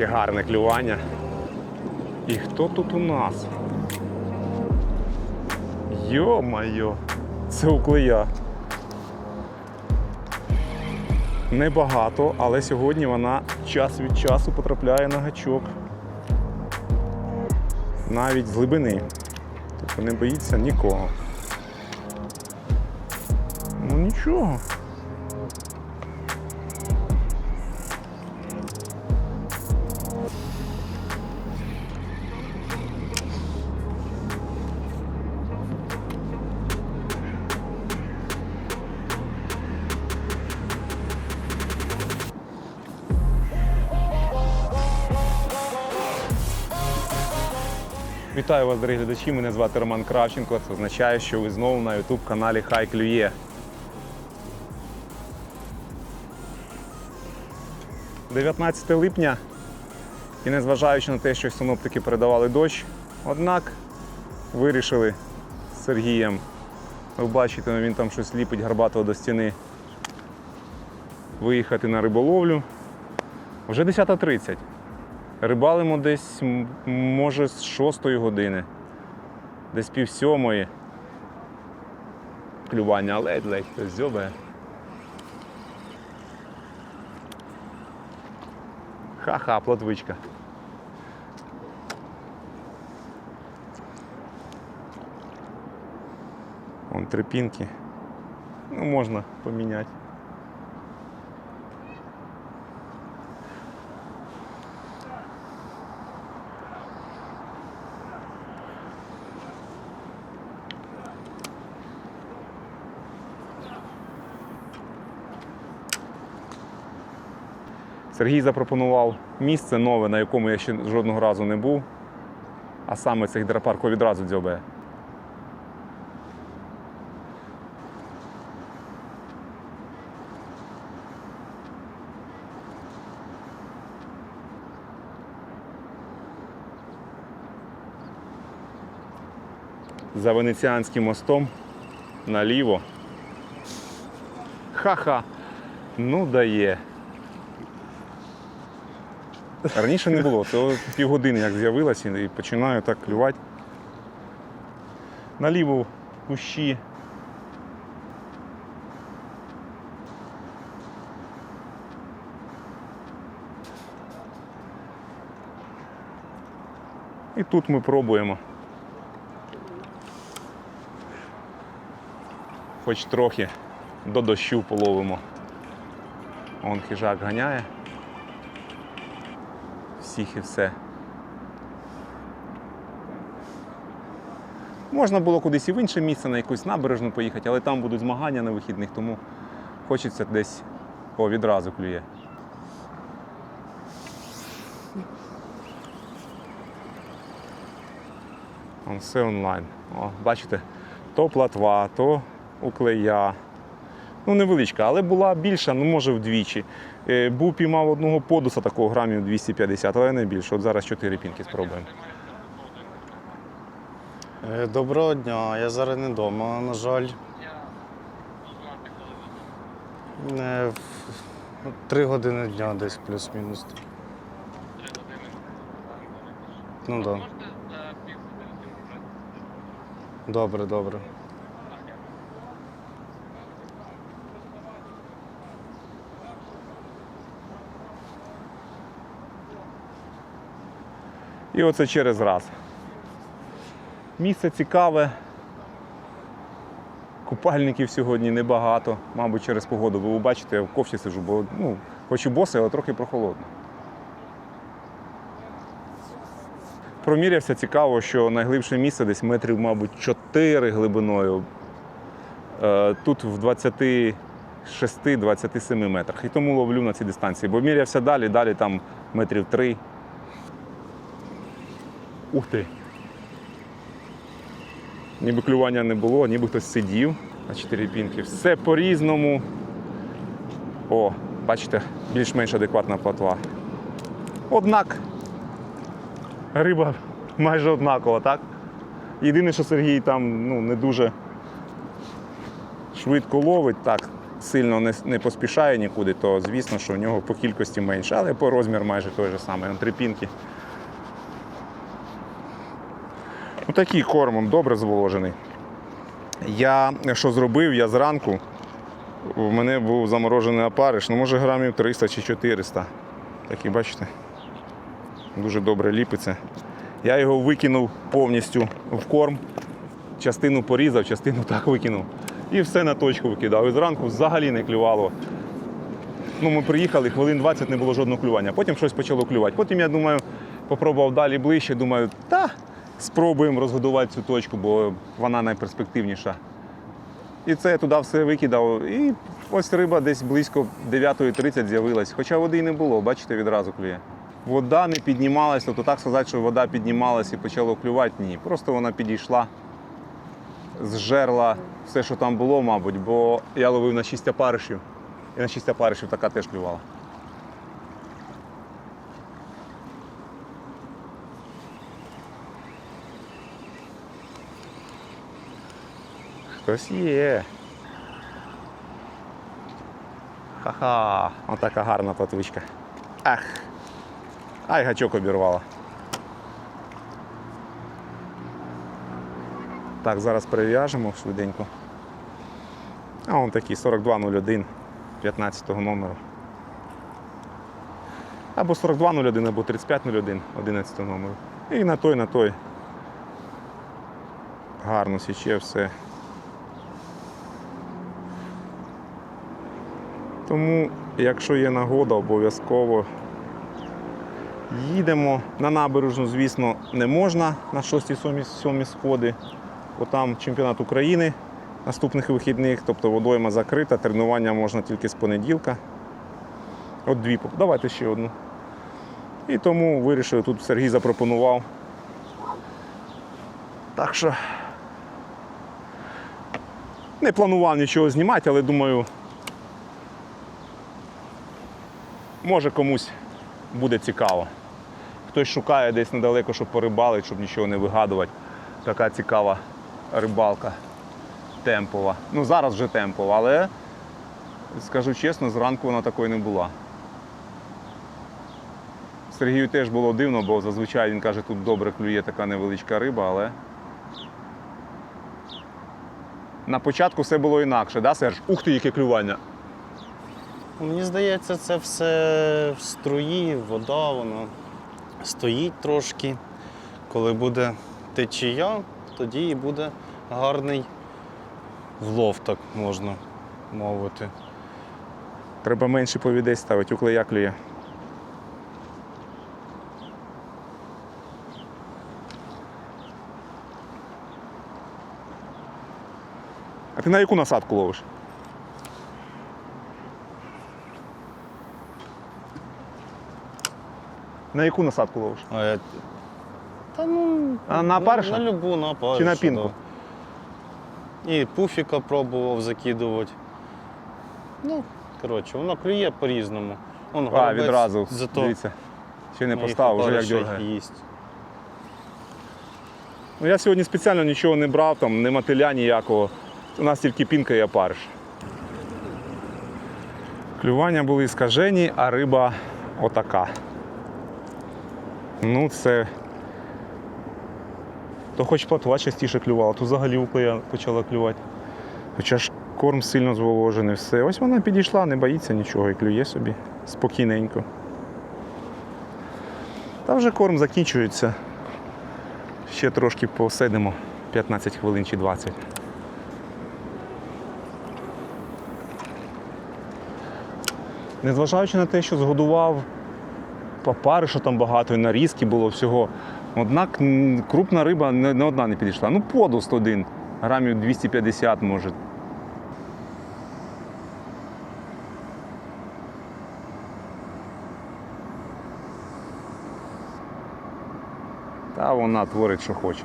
Яке гарне клювання. І хто тут у нас? Йо-майо, це уклея. Небагато, але сьогодні вона час від часу потрапляє на гачок. Навіть з глибини. Тобто не боїться нікого. Ну нічого. Вітаю вас, дорогі глядачі. Мене звати Роман Кравченко. Це означає, що ви знову на youtube каналі Хай Клює. 19 липня. І незважаючи на те, що синоптики передавали дощ, однак вирішили з Сергієм. Ви бачите, він там щось ліпить гарбатого до стіни. Виїхати на риболовлю. Вже 10.30. Рибалимо десь, може, з 6 години, десь пів сьомої. Клювання ледь-ледь хтось зьобає. Ха-ха, плотвичка. Вон трипінки. Ну, можна поміняти. Сергій запропонував місце нове, на якому я ще жодного разу не був. А саме цей гідропарк відразу дзьобає. За Венеціанським мостом наліво. Ха-ха. Ну дає. Раніше не було, то півгодини як з'явилася і починаю так клювати. Наліво кущі. І тут ми пробуємо. Хоч трохи до дощу половимо. Он хижак ганяє всіх і все. Можна було кудись і в інше місце, на якусь набережну поїхати, але там будуть змагання на вихідних, тому хочеться десь о, відразу клює. Все онлайн. О, бачите, то платва, то уклея. Ну, невеличка, але була більша, ну може вдвічі. Е, Був піймав одного подуса такого грамів 250, але не більше. От зараз 4 пінки спробуємо. Е, Доброго дня, я зараз не вдома, на жаль. Е, Три години дня десь плюс-мінус. Ну так. Да. Добре, добре. І оце через раз. Місце цікаве. Купальників сьогодні небагато, мабуть, через погоду. Бо ви бачите, я в ковчі сиджу, бо ну, хоч і босий, але трохи прохолодно. Промірявся цікаво, що найглибше місце десь метрів, мабуть, 4 глибиною. Е, Тут в 26-27 метрах. І тому ловлю на цій дистанції. Бо мірявся далі, далі там метрів 3. Ух ти. Ніби клювання не було, ніби хтось сидів на чотири пінки. Все по-різному. О, бачите, більш-менш адекватна платва. Однак риба майже однакова, так? Єдине, що Сергій там ну, не дуже швидко ловить, так, сильно не, не поспішає нікуди, то звісно, що в нього по кількості менше, але по розмір майже той же самий. Он три пінки. Ну, такий кормом добре зволожений. Я що зробив, я зранку. У мене був заморожений опариш, ну може грамів 300 чи 400. Такий, бачите, дуже добре ліпиться. Я його викинув повністю в корм, частину порізав, частину так викинув. І все на точку викидав. І зранку взагалі не клювало. Ну, ми приїхали, хвилин 20 не було жодного клювання. Потім щось почало клювати. Потім я думаю, попробував далі ближче, думаю, та спробуємо розгодувати цю точку, бо вона найперспективніша. І це я туди все викидав. І ось риба десь близько 9.30 з'явилась. Хоча води й не було, бачите, відразу клює. Вода не піднімалась, тобто так сказати, що вода піднімалась і почало клювати, ні. Просто вона підійшла, зжерла все, що там було, мабуть, бо я ловив на 6 опаришів. І на 6 опаришів така теж клювала. Хтось є. Ха-ха, отака гарна платвичка. Ах. Ай, гачок обірвала. Так, зараз перев'яжемо швиденько. А он такий 4201 15 номеру. Або 4201, або 3501 11 номеру. І на той, на той. Гарно січе все. Тому, якщо є нагода, обов'язково їдемо. На набережну, звісно, не можна на 6-7 сходи, бо там чемпіонат України наступних вихідних, тобто водойма закрита, тренування можна тільки з понеділка. От дві, давайте ще одну. І тому вирішив, тут Сергій запропонував. Так що не планував нічого знімати, але думаю, може комусь буде цікаво. Хтось шукає десь недалеко, щоб порибалити, щоб нічого не вигадувати. Така цікава рибалка темпова. Ну зараз вже темпова, але скажу чесно, зранку вона такою не була. Сергію теж було дивно, бо зазвичай він каже, тут добре клює така невеличка риба, але. На початку все було інакше, да, Серж? Ух ти, яке клювання! Мені здається, це все в струї, вода, воно стоїть трошки. Коли буде течія, тоді і буде гарний влов, так можна мовити. Треба менше повідей ставити, уклея клює. А ти на яку насадку ловиш? На яку насадку ловиш? А я... Та ну, А на опариша? На любу, на опариша. Чи на пінку? Да. І пуфіка пробував закидувати. Ну, коротше, воно клює по-різному. Вон, А, горобець відразу. Зато Дивіться. Ще не моїх поставив, вже як опаришей дергає. їсть. Ну, я сьогодні спеціально нічого не брав, там, не мотиля ніякого. У нас тільки пінка і опариш. Клювання були скажені, а риба отака. Ну, це. То хоч платва частіше клювала, то взагалі почала клювати. Хоча ж корм сильно зволожений, все. Ось вона підійшла, не боїться нічого і клює собі спокійненько. Та вже корм закінчується. Ще трошки посидимо 15 хвилин чи 20. Незважаючи на те, що згодував папари, що там багато, і нарізки було всього. Однак крупна риба не одна не підійшла. Ну, подуст один, грамів 250 може. Та вона творить, що хоче.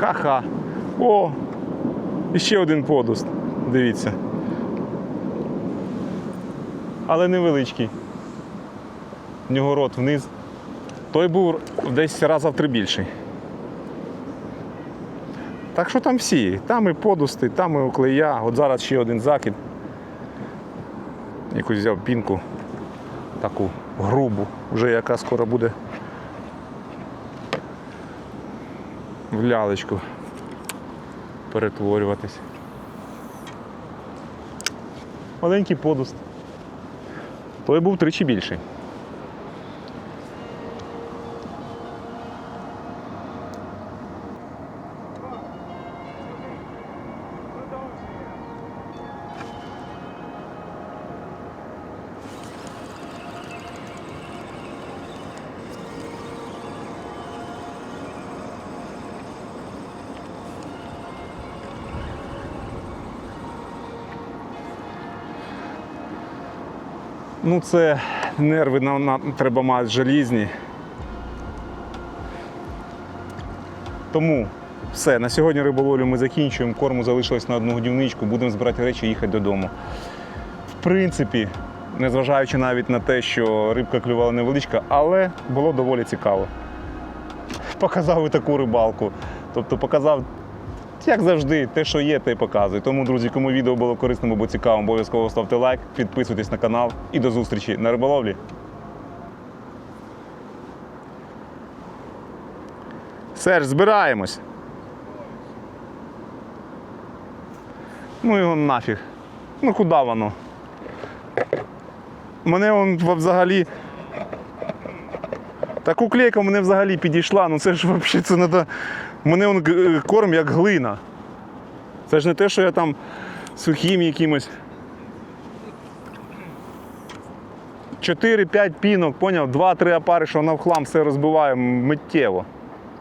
Ха-ха. О! І ще один подуст. Дивіться. але невеличкий. В нього рот вниз. Той був десь раза в три більший. Так що там всі, там і подусти, там і оклея. От зараз ще один закид. Якусь взяв пінку, таку грубу, вже яка скоро буде в лялечку перетворюватись. Маленький подуст. Той був тричі більший. Ну, це нерви нам, треба мати желізні. Тому все, на сьогодні риболовлю ми закінчуємо. Корму залишилось на одну годівничку, будемо збирати речі і їхати додому. В принципі, незважаючи навіть на те, що рибка клювала невеличка, але було доволі цікаво. Показав і таку рибалку. Тобто показав як завжди, те, що є, те й показую. Тому, друзі, кому відео було корисним або цікавим, обов'язково ставте лайк, підписуйтесь на канал і до зустрічі на риболовлі. Серж, збираємось. Ну його нафіг. Ну куди воно? Мене он взагалі. Таку клейка мене взагалі підійшла, ну це ж взагалі це треба. Мене он корм як глина. Це ж не те, що я там сухим якимось. 4-5 пінок, поняв, 2-3 опари, що вона в хлам все розбиває миттєво.